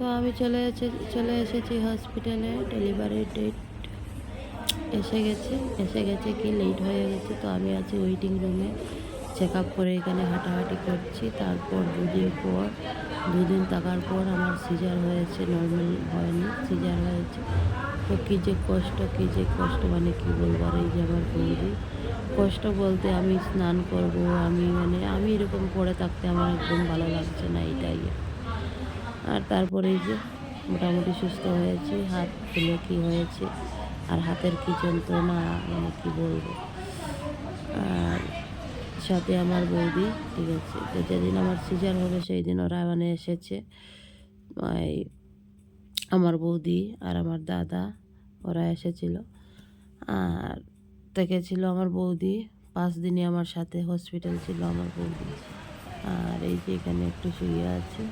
তো আমি চলে এসে, চলে এসেছি হসপিটালে ডেলিভারি ডেট এসে গেছে। এসে গেছে কি লেট হয়ে গেছে তো আমি আছি ওয়েটিং রুমে চেক আপ করে এখানে হাঁটাহাঁটি করছি, তারপর দুদিন পর, দুদিন থাকার পর আমার সিজার হয়েছে নর্মাল হয়নি সিজার হয়েছে। তো কী যে কষ্ট, কী যে কষ্ট মানে কী বলব আর এই যে আমার বৌদি কষ্ট বলতে আমি স্নান করব, আমি মানে আমি এরকম পড়ে থাকতে আমার একদম ভালো লাগছে না এটাই আর তারপরে যে মোটামুটি সুস্থ হয়েছি, হাত ফুলে কী হয়েছে আর হাতের কী যন্ত্রণা মানে কী বলব? আর সাথে আমার বৌদি, ঠিক আছে, তো যেদিন আমার সিজার হবে সেই দিন ওরা মানে এসেছে। আমার বৌদি আর আমার দাদা, ওরা এসেছিল। আর দেখেছিল আমার বৌদি, পাঁচ দিনই আমার সাথে হসপিটাল ছিল আমার বৌদি। আর এই যে এখানে একটু শুয়ে আছে।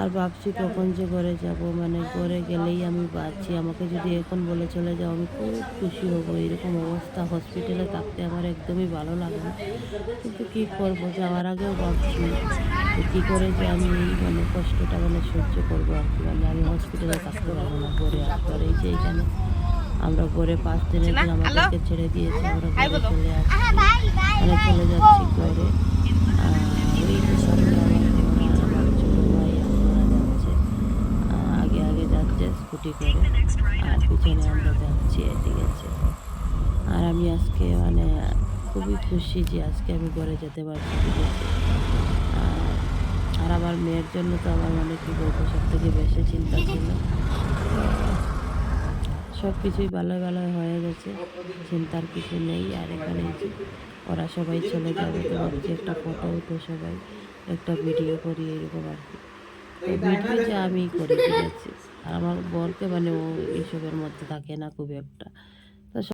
আর ভাবছি কখন যে ঘরে যাব মানে ঘরে গেলেই আমি বাঁচি। আমাকে যদি এখন বলে চলে যাও আমি খুব খুশি হব। এরকম অবস্থা হসপিটালে থাকতে আমার একদমই ভালো লাগে না। কিন্তু কী করব যাওয়ার আগেও ভাবছি কী করে যে আমি এই মানে কষ্টটা মানে সহ্য করব আর কি। মানে আমি হসপিটালে থাকতে পারব না ঘরে। আর এই যে এখানে আমরা ঘরে পাঁচ দিনের দিন আমাদেরকে ছেড়ে দিয়েছে আমরা ঘরে চলে আসছি। মানে চলে যাচ্ছি ঘরে। আর ওই যে সামনে আমার বোন আর আমার ছোটো ভাই ওরা যাচ্ছে আহ, আগে আগে স্কুটি করে, আর পিছনে আমরা যাচ্ছি ঠিক আছে আর আমি আজকে মানে খুবই খুশি যে আজকে আমি ঘরে যেতে পারছি, ঠিক আছে? আর- আমার মেয়ের জন্য তো আমার মানে কী বলব সব থেকে বেশি চিন্তা ছিল সব কিছুই ভালো ভালো হয়ে গেছে, চিন্তার কিছু নেই। আর এখানে ওরা সবাই চলে যাবে তো একটা ফটো উঠো সবাই, একটা ভিডিও করি এরকম আর কি। আমি করে ঠিক আর আমার বরকে মানে ও এইসবের মধ্যে থাকে না খুব একটা।